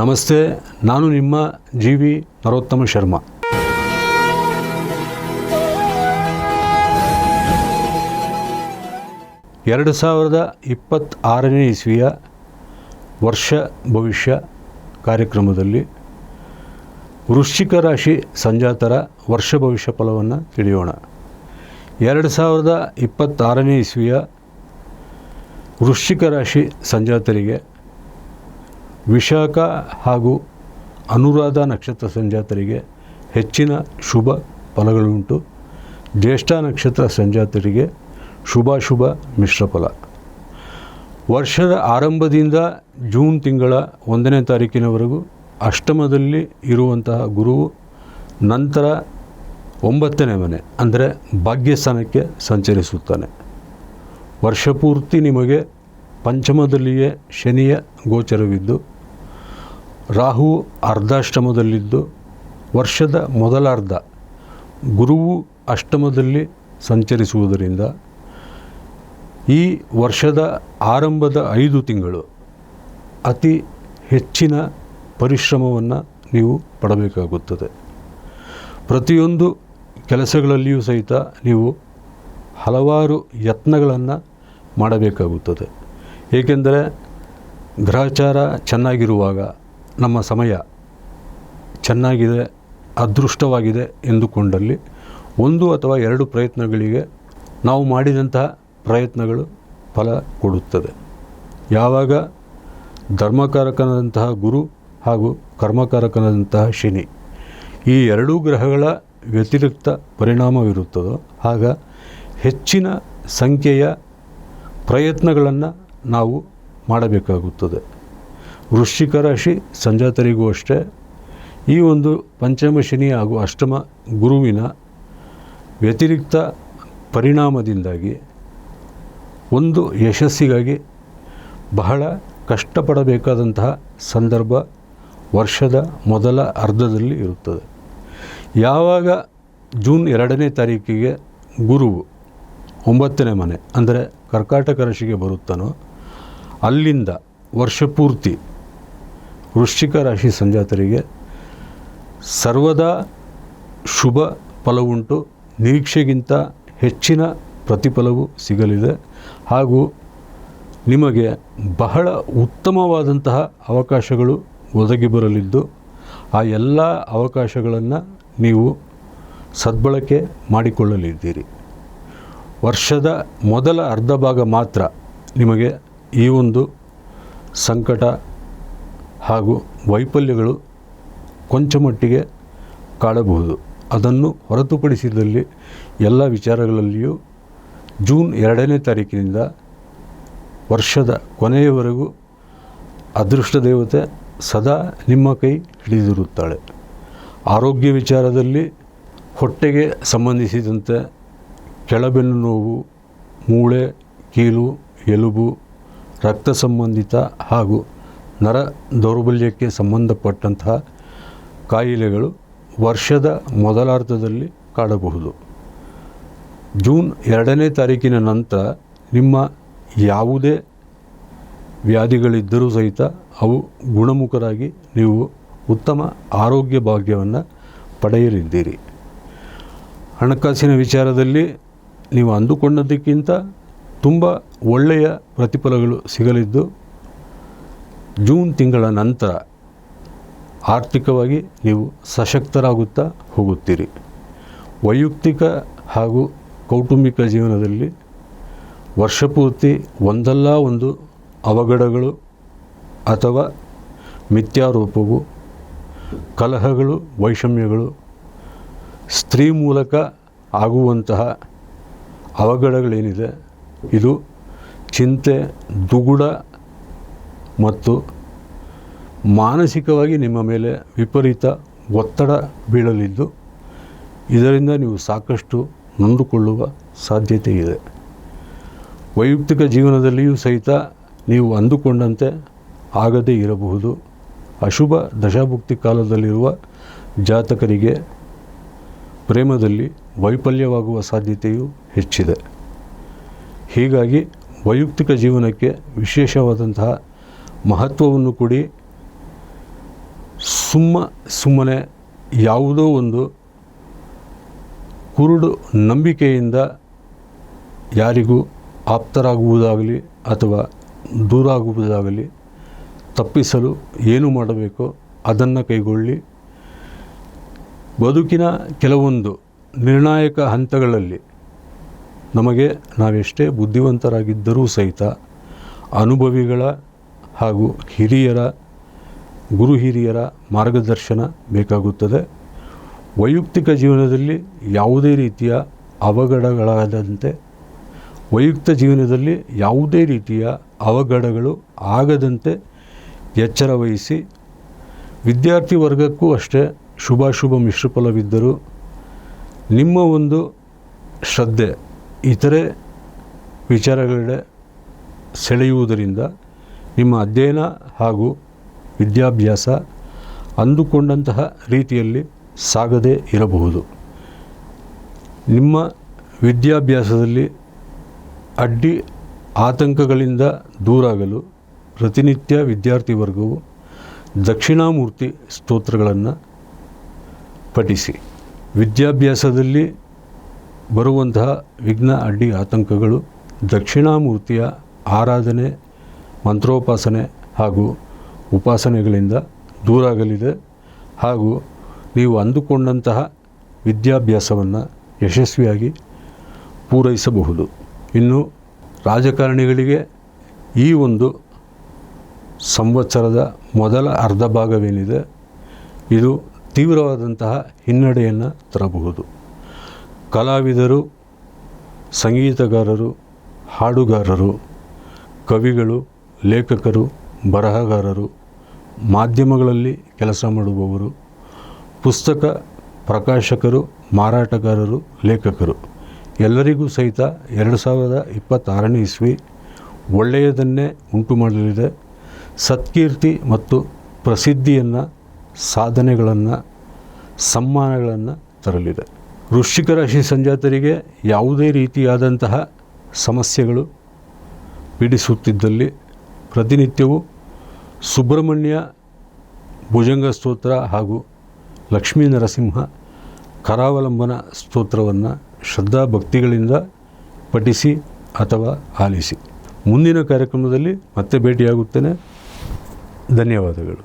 ನಮಸ್ತೆ, ನಾನು ನಿಮ್ಮ ಜಿ ವಿ ನರೋತ್ತಮ ಶರ್ಮಾ. ಎರಡು ಸಾವಿರದ ಇಪ್ಪತ್ತಾರನೇ ಇಸ್ವಿಯ ವರ್ಷ ಭವಿಷ್ಯ ಕಾರ್ಯಕ್ರಮದಲ್ಲಿ ವೃಶ್ಚಿಕ ರಾಶಿ ಸಂಜಾತರ ವರ್ಷ ಭವಿಷ್ಯ ಫಲವನ್ನು ತಿಳಿಯೋಣ. ಎರಡು ಸಾವಿರದ ಇಪ್ಪತ್ತಾರನೇ ಇಸ್ವಿಯ ವೃಶ್ಚಿಕ ರಾಶಿ ಸಂಜಾತರಿಗೆ ವಿಶಾಖ ಹಾಗೂ ಅನುರಾಧ ನಕ್ಷತ್ರ ಸಂಜಾತರಿಗೆ ಹೆಚ್ಚಿನ ಶುಭ ಫಲಗಳುಂಟು. ಜ್ಯೇಷ್ಠ ನಕ್ಷತ್ರ ಸಂಜಾತರಿಗೆ ಶುಭಾಶುಭ ಮಿಶ್ರ ಫಲ. ವರ್ಷದ ಆರಂಭದಿಂದ ಜೂನ್ ತಿಂಗಳ ಒಂದನೇ ತಾರೀಕಿನವರೆಗೂ ಅಷ್ಟಮದಲ್ಲಿ ಇರುವಂತಹ ಗುರುವು ನಂತರ ಒಂಬತ್ತನೇ ಮನೆ, ಅಂದರೆ ಭಾಗ್ಯಸ್ಥಾನಕ್ಕೆ ಸಂಚರಿಸುತ್ತಾನೆ. ವರ್ಷಪೂರ್ತಿ ನಿಮಗೆ ಪಂಚಮದಲ್ಲಿಯೇ ಶನಿಯ ಗೋಚರವಿದ್ದು ರಾಹು ಅರ್ಧಾಷ್ಟಮದಲ್ಲಿದ್ದು ವರ್ಷದ ಮೊದಲಾರ್ಧ ಗುರುವು ಅಷ್ಟಮದಲ್ಲಿ ಸಂಚರಿಸುವುದರಿಂದ ಈ ವರ್ಷದ ಆರಂಭದ ಐದು ತಿಂಗಳು ಅತಿ ಹೆಚ್ಚಿನ ಪರಿಶ್ರಮವನ್ನು ನೀವು ಪಡಬೇಕಾಗುತ್ತದೆ. ಪ್ರತಿಯೊಂದು ಕೆಲಸಗಳಲ್ಲಿಯೂ ಸಹಿತ ನೀವು ಹಲವಾರು ಯತ್ನಗಳನ್ನು ಮಾಡಬೇಕಾಗುತ್ತದೆ. ಏಕೆಂದರೆ ಗ್ರಹಚಾರ ಚೆನ್ನಾಗಿರುವಾಗ ನಮ್ಮ ಸಮಯ ಚೆನ್ನಾಗಿದೆ, ಅದೃಷ್ಟವಾಗಿದೆ ಎಂದುಕೊಂಡಲ್ಲಿ ಒಂದು ಅಥವಾ ಎರಡು ಪ್ರಯತ್ನಗಳಿಗೆ ನಾವು ಮಾಡಿದಂತಹ ಪ್ರಯತ್ನಗಳು ಫಲ ಕೊಡುತ್ತದೆ. ಯಾವಾಗ ಧರ್ಮಕಾರಕನಾದಂತಹ ಗುರು ಹಾಗೂ ಕರ್ಮಕಾರಕನಾದಂತಹ ಶನಿ ಈ ಎರಡೂ ಗ್ರಹಗಳ ವ್ಯತಿರಿಕ್ತ ಪರಿಣಾಮವಿರುತ್ತದೋ, ಆಗ ಹೆಚ್ಚಿನ ಸಂಖ್ಯೆಯ ಪ್ರಯತ್ನಗಳನ್ನು ನಾವು ಮಾಡಬೇಕಾಗುತ್ತದೆ. ವೃಶ್ಚಿಕ ರಾಶಿ, ಸಂಜಾತರಿಗೂ ಅಷ್ಟೇ. ಈ ಒಂದು ಪಂಚಮ ಶನಿ ಹಾಗೂ ಅಷ್ಟಮ ಗುರುವಿನ ವ್ಯತಿರಿಕ್ತ ಪರಿಣಾಮದಿಂದಾಗಿ ಒಂದು ಯಶಸ್ಸಿಗಾಗಿ ಬಹಳ ಕಷ್ಟಪಡಬೇಕಾದಂತಹ ಸಂದರ್ಭ ವರ್ಷದ ಮೊದಲ ಅರ್ಧದಲ್ಲಿ ಇರುತ್ತದೆ. ಯಾವಾಗ ಜೂನ್ ಎರಡನೇ ತಾರೀಕಿಗೆ ಗುರುವು ಒಂಬತ್ತನೇ ಮನೆ, ಅಂದರೆ ಕರ್ಕಾಟಕ ರಾಶಿಗೆ ಬರುತ್ತಾನೋ, ಅಲ್ಲಿಂದ ವರ್ಷಪೂರ್ತಿ ವೃಶ್ಚಿಕ ರಾಶಿ ಸಂಜಾತರಿಗೆ ಸರ್ವದಾ ಶುಭ ಫಲವುಂಟು. ನಿರೀಕ್ಷೆಗಿಂತ ಹೆಚ್ಚಿನ ಪ್ರತಿಫಲವು ಸಿಗಲಿದೆ. ಹಾಗೂ ನಿಮಗೆ ಬಹಳ ಉತ್ತಮವಾದಂತಹ ಅವಕಾಶಗಳು ಒದಗಿ ಬರಲಿದ್ದು, ಆ ಎಲ್ಲ ಅವಕಾಶಗಳನ್ನು ನೀವು ಸದ್ಬಳಕೆ ಮಾಡಿಕೊಳ್ಳಲಿದ್ದೀರಿ. ವರ್ಷದ ಮೊದಲ ಅರ್ಧ ಭಾಗ ಮಾತ್ರ ನಿಮಗೆ ಈ ಒಂದು ಸಂಕಟ ಹಾಗೂ ವೈಫಲ್ಯಗಳು ಕೊಂಚ ಮಟ್ಟಿಗೆ ಕಾಡಬಹುದು. ಅದನ್ನು ಹೊರತುಪಡಿಸಿದಲ್ಲಿ ಎಲ್ಲ ವಿಚಾರಗಳಲ್ಲಿಯೂ ಜೂನ್ ಎರಡನೇ ತಾರೀಕಿನಿಂದ ವರ್ಷದ ಕೊನೆಯವರೆಗೂ ಅದೃಷ್ಟ ದೇವತೆ ಸದಾ ನಿಮ್ಮ ಕೈ ಹಿಡಿದಿರುತ್ತಾಳೆ. ಆರೋಗ್ಯ ವಿಚಾರದಲ್ಲಿ ಹೊಟ್ಟೆಗೆ ಸಂಬಂಧಿಸಿದಂತೆ ಕೆಳಬೆನ್ನು ನೋವು, ಮೂಳೆ, ಕೀಲು, ಎಲುಬು, ರಕ್ತ ಸಂಬಂಧಿತ ಹಾಗೂ ನರ ದೌರ್ಬಲ್ಯಕ್ಕೆ ಸಂಬಂಧಪಟ್ಟಂತಹ ಕಾಯಿಲೆಗಳು ವರ್ಷದ ಮೊದಲಾರ್ಧದಲ್ಲಿ ಕಾಡಬಹುದು. ಜೂನ್ ಎರಡನೇ ತಾರೀಕಿನ ನಂತರ ನಿಮ್ಮ ಯಾವುದೇ ವ್ಯಾಧಿಗಳಿದ್ದರೂ ಸಹಿತ ಅವು ಗುಣಮುಖರಾಗಿ ನೀವು ಉತ್ತಮ ಆರೋಗ್ಯ ಭಾಗ್ಯವನ್ನು ಪಡೆಯಲಿದ್ದೀರಿ. ಹಣಕಾಸಿನ ವಿಚಾರದಲ್ಲಿ ನೀವು ಅಂದುಕೊಂಡದ್ದಕ್ಕಿಂತ ತುಂಬ ಒಳ್ಳೆಯ ಪ್ರತಿಫಲಗಳು ಸಿಗಲಿದ್ದು ಜೂನ್ ತಿಂಗಳ ನಂತರ ಆರ್ಥಿಕವಾಗಿ ನೀವು ಸಶಕ್ತರಾಗುತ್ತಾ ಹೋಗುತ್ತೀರಿ. ವೈಯಕ್ತಿಕ ಹಾಗೂ ಕೌಟುಂಬಿಕ ಜೀವನದಲ್ಲಿ ವರ್ಷಪೂರ್ತಿ ಒಂದಲ್ಲ ಒಂದು ಅವಘಡಗಳು ಅಥವಾ ಮಿಥ್ಯಾರೋಪವು, ಕಲಹಗಳು, ವೈಷಮ್ಯಗಳು, ಸ್ತ್ರೀ ಮೂಲಕ ಆಗುವಂತಹ ಅವಘಡಗಳೇನಿದೆ, ಇದು ಚಿಂತೆ, ದುಗುಡ ಮತ್ತು ಮಾನಸಿಕವಾಗಿ ನಿಮ್ಮ ಮೇಲೆ ವಿಪರೀತ ಒತ್ತಡ ಬೀಳಲಿದ್ದು ಇದರಿಂದ ನೀವು ಸಾಕಷ್ಟು ನೊಂದುಕೊಳ್ಳುವ ಸಾಧ್ಯತೆ ಇದೆ. ವೈಯಕ್ತಿಕ ಜೀವನದಲ್ಲಿಯೂ ಸಹಿತ ನೀವು ಅಂದುಕೊಂಡಂತೆ ಆಗದೇ ಇರಬಹುದು. ಅಶುಭ ದಶಾಭುಕ್ತಿ ಕಾಲದಲ್ಲಿರುವ ಜಾತಕರಿಗೆ ಪ್ರೇಮದಲ್ಲಿ ವೈಫಲ್ಯವಾಗುವ ಸಾಧ್ಯತೆಯೂ ಹೆಚ್ಚಿದೆ. ಹೀಗಾಗಿ ವೈಯಕ್ತಿಕ ಜೀವನಕ್ಕೆ ವಿಶೇಷವಾದಂತಹ ಮಹತ್ವವನ್ನು ಕೊಡಿ ಸುಮ್ಮ ಸುಮ್ಮನೆ ಯಾವುದೋ ಒಂದು ಕುರುಡು ನಂಬಿಕೆಯಿಂದ ಯಾರಿಗೂ ಆಪ್ತರಾಗುವುದಾಗಲಿ ಅಥವಾ ದೂರ ಆಗುವುದಾಗಲಿ ತಪ್ಪಿಸಲು ಏನು ಮಾಡಬೇಕೋ ಅದನ್ನು ಕೈಗೊಳ್ಳಿ. ಬದುಕಿನ ಕೆಲವೊಂದು ನಿರ್ಣಾಯಕ ಹಂತಗಳಲ್ಲಿ ನಮಗೆ ನಾವೆಷ್ಟೇ ಬುದ್ಧಿವಂತರಾಗಿದ್ದರೂ ಸಹಿತ ಅನುಭವಿಗಳ ಹಾಗೂ ಹಿರಿಯರ, ಗುರು ಹಿರಿಯರ ಮಾರ್ಗದರ್ಶನ ಬೇಕಾಗುತ್ತದೆ. ವೈಯಕ್ತಿಕ ಜೀವನದಲ್ಲಿ ಯಾವುದೇ ರೀತಿಯ ಅವಘಡಗಳಾದಂತೆ ವೈಯಕ್ತಿಕ ಜೀವನದಲ್ಲಿ ಯಾವುದೇ ರೀತಿಯ ಅವಘಡಗಳು ಆಗದಂತೆ ಎಚ್ಚರ ವಹಿಸಿ, ವಿದ್ಯಾರ್ಥಿ ವರ್ಗಕ್ಕೂ ಅಷ್ಟೇ ಶುಭಾಶುಭ ಮಿಶ್ರಫಲವಿದ್ದರೂ ನಿಮ್ಮ ಒಂದು ಶ್ರದ್ಧೆ, ಇತರೆ ವಿಚಾರಗಳೆಡೆ ಸೆಳೆಯುವುದರಿಂದ ನಿಮ್ಮ ಅಧ್ಯಯನ ಹಾಗೂ ವಿದ್ಯಾಭ್ಯಾಸ ಅಂದುಕೊಂಡಂತಹ ರೀತಿಯಲ್ಲಿ ಸಾಗದೇ ಇರಬಹುದು. ನಿಮ್ಮ ವಿದ್ಯಾಭ್ಯಾಸದಲ್ಲಿ ಅಡ್ಡಿ ಆತಂಕಗಳಿಂದ ದೂರಾಗಲು ಪ್ರತಿನಿತ್ಯ ವಿದ್ಯಾರ್ಥಿ ವರ್ಗವು ದಕ್ಷಿಣಾಮೂರ್ತಿ ಸ್ತೋತ್ರಗಳನ್ನು ಪಠಿಸಿ. ವಿದ್ಯಾಭ್ಯಾಸದಲ್ಲಿ ಬರುವಂತಹ ವಿಘ್ನ, ಅಡ್ಡಿ ಆತಂಕಗಳು ದಕ್ಷಿಣಾಮೂರ್ತಿಯ ಆರಾಧನೆ ಮಂತ್ರೋಪಾಸನೆ ಹಾಗೂ ಉಪಾಸನೆಗಳಿಂದ ದೂರಾಗಲಿದೆ ಹಾಗೂ ನೀವು ಅಂದುಕೊಂಡಂತಹ ವಿದ್ಯಾಭ್ಯಾಸವನ್ನು ಯಶಸ್ವಿಯಾಗಿ ಪೂರೈಸಬಹುದು. ಇನ್ನು ರಾಜಕಾರಣಿಗಳಿಗೆ ಈ ಒಂದು ಸಂವತ್ಸರದ ಮೊದಲ ಅರ್ಧ ಭಾಗವೇನಿದೆ, ಇದು ತೀವ್ರವಾದಂತಹ ಹಿನ್ನಡೆಯನ್ನು ತರಬಹುದು. ಕಲಾವಿದರು, ಸಂಗೀತಗಾರರು, ಹಾಡುಗಾರರು, ಕವಿಗಳು ಲೇಖಕರು, ಬರಹಗಾರರು, ಮಾಧ್ಯಮಗಳಲ್ಲಿ ಕೆಲಸ ಮಾಡುವವರು, ಪುಸ್ತಕ ಪ್ರಕಾಶಕರು, ಮಾರಾಟಗಾರರು, ಲೇಖಕರು. ಎಲ್ಲರಿಗೂ ಸಹಿತ ಎರಡು ಸಾವಿರದ ಇಪ್ಪತ್ತಾರನೇ ಇಸ್ವಿ ಒಳ್ಳೆಯದನ್ನೇ ಉಂಟು ಮಾಡಲಿದೆ. ಸತ್ಕೀರ್ತಿ ಮತ್ತು ಪ್ರಸಿದ್ಧಿಯನ್ನು, ಸಾಧನೆಗಳನ್ನು, ಸಮ್ಮಾನಗಳನ್ನು ತರಲಿದೆ. ವೃಶ್ಚಿಕ ರಾಶಿ ಸಂಜಾತರಿಗೆ ಯಾವುದೇ ರೀತಿಯಾದಂತಹ ಸಮಸ್ಯೆಗಳು, ಪೀಡಿಸುತ್ತಿದ್ದಲ್ಲಿ ಪ್ರತಿನಿತ್ಯವೂ ಸುಬ್ರಹ್ಮಣ್ಯ ಭುಜಂಗ ಸ್ತೋತ್ರ ಹಾಗೂ ಲಕ್ಷ್ಮೀ ನರಸಿಂಹ ಕರಾವಲಂಬನ ಸ್ತೋತ್ರವನ್ನು ಶ್ರದ್ಧಾ ಭಕ್ತಿಗಳಿಂದ ಪಠಿಸಿ ಅಥವಾ ಆಲಿಸಿ. ಮುಂದಿನ ಕಾರ್ಯಕ್ರಮದಲ್ಲಿ ಮತ್ತೆ ಭೇಟಿಯಾಗುತ್ತೇನೆ. ಧನ್ಯವಾದಗಳು.